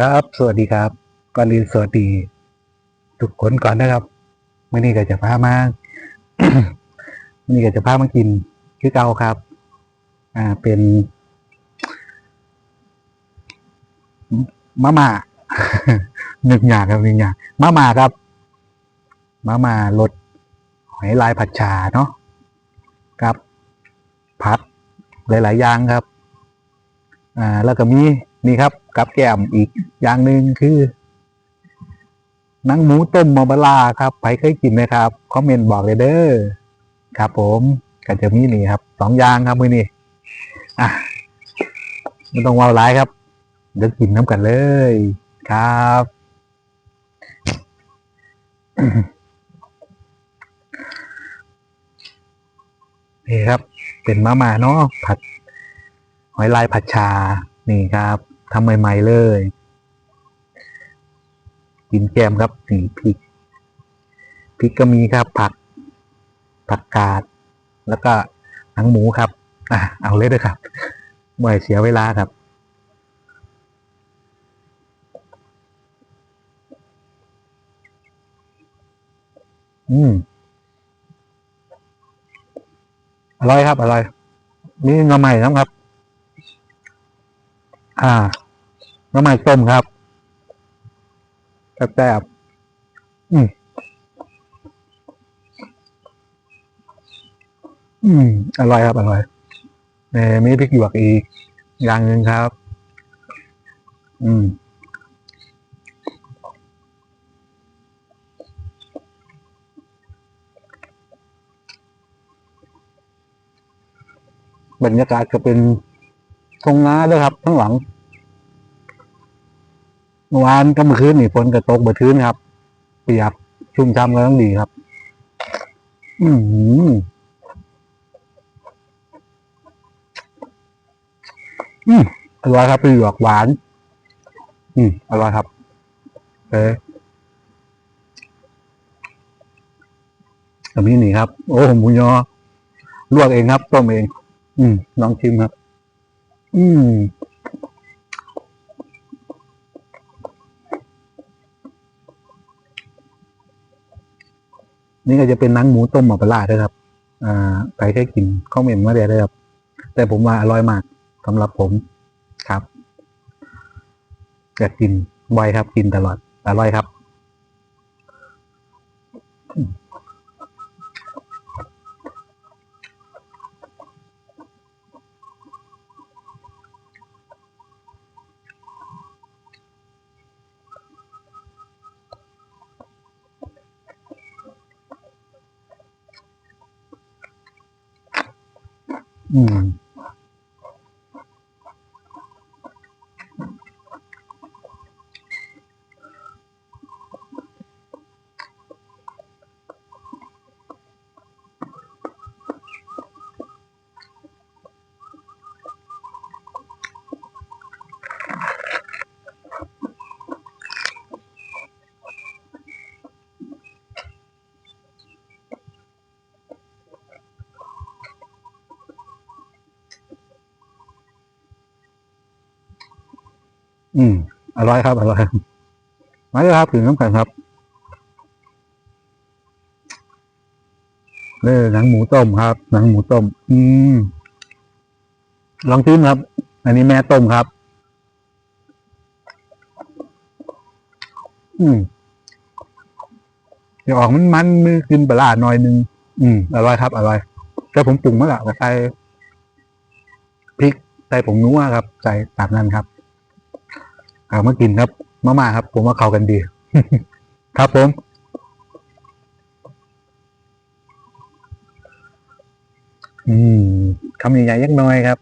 ครับ สวัสดีครับก่อนอื่นสวัสดีทุกคนก่อนนะครับมื่อนี้ก็จะพามามื่อนี้ก็จะพามากินคือเกาครับ อ่าเป็นมาม่านึกอยากครับนึกอยากมาม่าครับมาม่ารสหอยลายผัดชาเนาะครับผัดหลาย ๆ อย่างครับ อ่า แล้วก็มี นี่ครับกับแก้มอีกอย่างหนึ่งคือนังหมูต้มมอบลาครับใครเคยกินไหมครับคอมเมนต์บอกเลยเด้อครับ ผมก็จะมีนี่ครับสองอย่างครับมือนี้อะไม่ต้องว่าร้ายครับเดี๋ยวกินน้ำกันเลยครับนี่ครับ เป็นมาม่าเนาะผัดหอยลายผัดชา นี่ครับ ทำใหม่ๆเลย กินแกมครับนี่พริกพริกก็มีครับผัก ผักกาด แล้วก็หนังหมูครับ อะเอาเลยด้วยครับไม่เสียเวลาครับอืม อร่อยครับ อร่อย มีหน่อไม้นะครับ อ่า น้ำไม้ต้มครับแซ่บๆอืมอืมอร่อยครับ อร่อยเออมีพริกหยวกอีก อย่างหนึ่งครับ อืมบรรยากาศก็เป็นทงนาด้วยครับข้างหลัง มื่อวานก็เมื่อคืนนี่ฝนกระตกเมื่อคืนครับ เปียกชุ่มช่ำกันทั้งดีครับ อืมอืมอร่อยครับเปลือกหวาน อืมอร่อยครับเอ๊ะแบบนี้นี่ครับ โอ้หมูยอลวกเองครับต้มเอง อืมลองชิมครับ อืม นี่ก็จะเป็นนังหมูต้มหมาปลาได้วยครับ อ่าใครแค่กินข้าวเหม็นมาเดียได้ครับ แต่ผมว่าอร่อยมากสำหรับผมครับอยากกินไวครับกินตลอดอร่อยครับ อื อืมอร่อยครับอร่อยมาเลยครับถึงน้ำแข็งครับเออหนังหมูต้มครับ หนังหมูต้ม อืมลองชิมครับ อันนี้แม่ต้มครับ อืมเดี๋ยวออกมันมันมือกินปลาหน่อยนึง อืมอร่อยครับอร่อยแต่ผมปรุงมาแล้วใส่พริกใส่ผงนัวครับ ใส่ตามนั้นครับ เอามากินครับมาม่าครับ ผมว่าเข้ากันดี ครับผม อืมคำใหญ่ๆยักน้อยครับ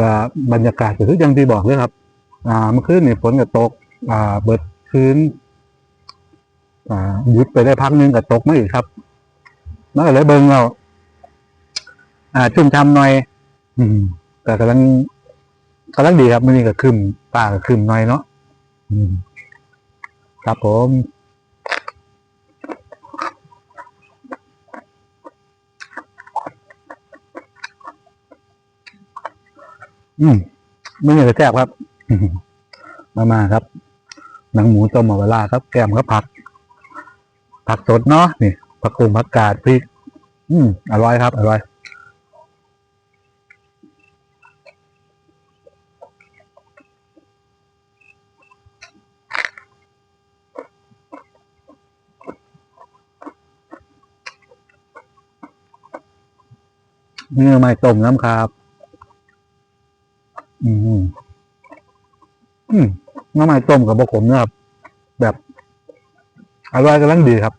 ว่าบรรยากาศก็คืออย่างที่บอกเลยครับ อ่าเมื่อคืนนี่ฝนก็ตก อ่า เบิดคืนอ่าหยุดไปได้พักนึงก็ตกมาอีกครับมันก็เลยเบิ่งเราอ่าชุ่มช่ำหน่อย อืมแต่กำลังกำลังดีครับมันนี่ก็คืมป่าก็คืมหน่อยเนาะอืมครับผม อืมไม่เหนื่อยแซ่บครับ มามาครับ หนังหมูต้มหมาเวลาครับ แกมก็ผัก ผักสดเนาะนี่ผักกุงผักกาดพริก อืมอร่อยครับ อร่อยเนื้อไม่ต้มน้ำครับ อืม อืม น้ำไม่ต้มกับบะขมเนะครับ แบบอร่อยกำลังดีครับ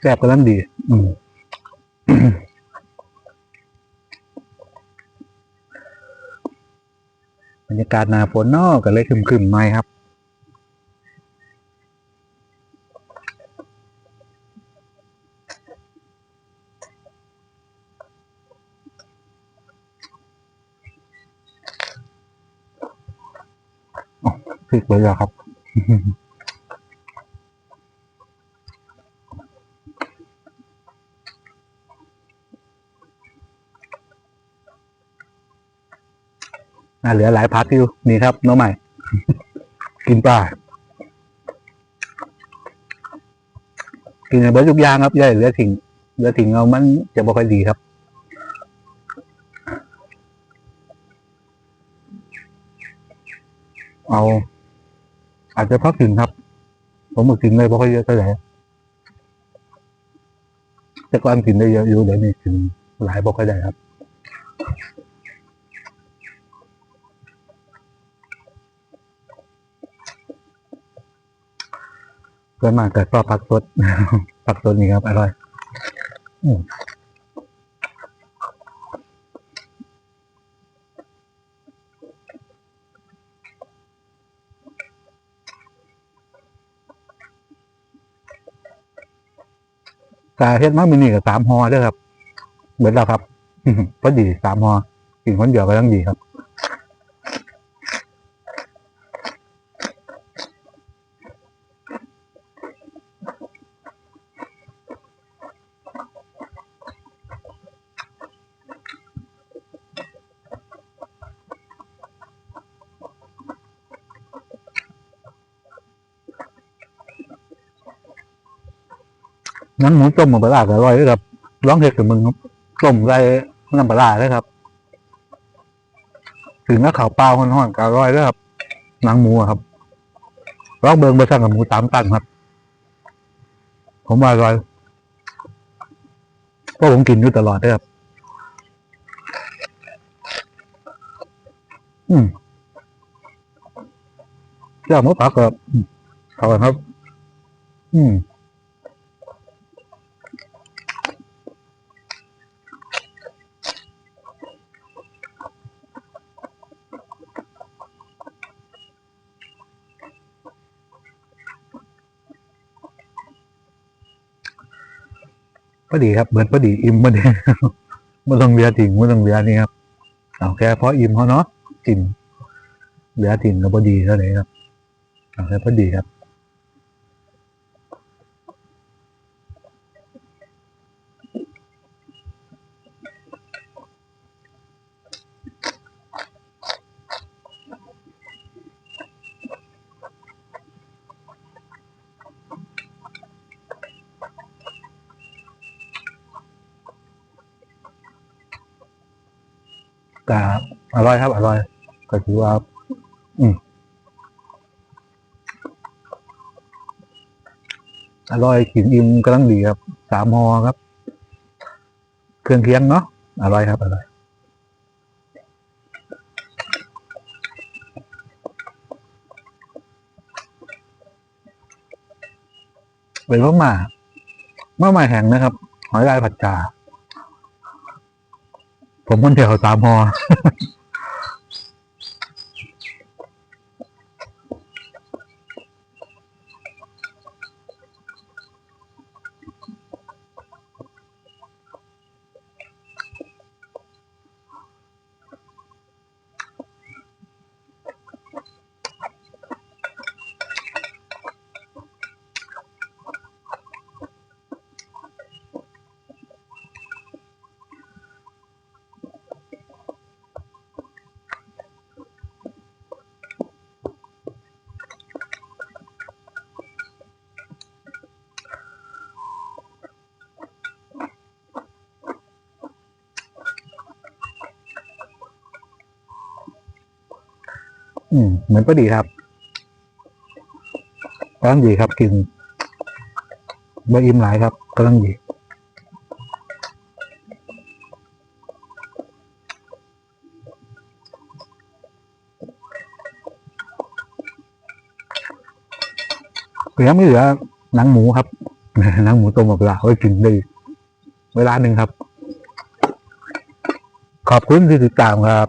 แซ่บกำลังดี อืมบรรยากาศหนาฝนนอกก็เลยคึมๆหน่อยครับ พริกเลยอะครับอ่าเหลือหลายพักอยู่นี่ครับ น้องใหม่ กินปลากินในเบิร์ดทุกอย่างครับย่อยเหลือทิ้งเหลือทิ้งเอามันจะบ่ค่อยดีครับเอา อาจจะพักถึงครับ ผมมากินเลยเพราะเขาเยอะเท่าไหร่แต่ก่อนกินได้เยอะอยู่เดี๋ยวนี้กินหลายบอกก็ได้ครับเกินมากเกิดก็ผักสดผักสดนี่ครับอร่อย กาเฮ็ดมามินี่กับสามฮอเด้อครับเหมือนเราครับพอดีสามฮอกินคนเดียวก็ต้องดีครับ งั้นหมูต้มหมูปลาก็อร่อยด้วยครับร้องเห็ดกับมึงต้มไรน้ำปลาเลยครับ ถึงแล้วข่าวเปล่าห้อนๆก็อร่อยด้วยครับหนังหมูอะครับร้องเบิงเบสั่งกับหมูสามตันครับ ผมว่าอร่อยเพราะผมกินอยู่ตลอดด้วยครับ อืมเจ้าหมูปักกับเขากันครับ อืม พอดีครับเหมือนพอดีอิ่มพอดีไม่ต้องเหลือทิ้งมันต้องเหลือนี่ครับเอาแค่พออิ่มเขาเนาะกินเหลือทิ้งก็พอดีเท่าไหร่ครับเอาแค่พอดีครับ ก็อร่อยครับ อร่อย ก็ถือว่า อืมอร่อยกินอิ่มกำลังดีครับ สามหอครับ เครื่องเคียงเนาะอร่อยครับอร่อยเป็นมะหมาม่าม่าแห้งนะครับ หอยลายผัดชา ผมคนเดียวสามหอ อืมเหมือนก็ดีครับกำลังดีครับกินบะอิ่มหลายครับกำลังดีเหลือไม่เหลือหนังหมูครับหนังหมูต้มกับลาไว้กินได้เวลาหนึ่งครับ ขอบคุณที่ติดตามครับ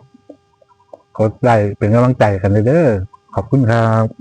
กดไลค์เป็นกำลังใจกันเลยเด้อขอบคุณครับ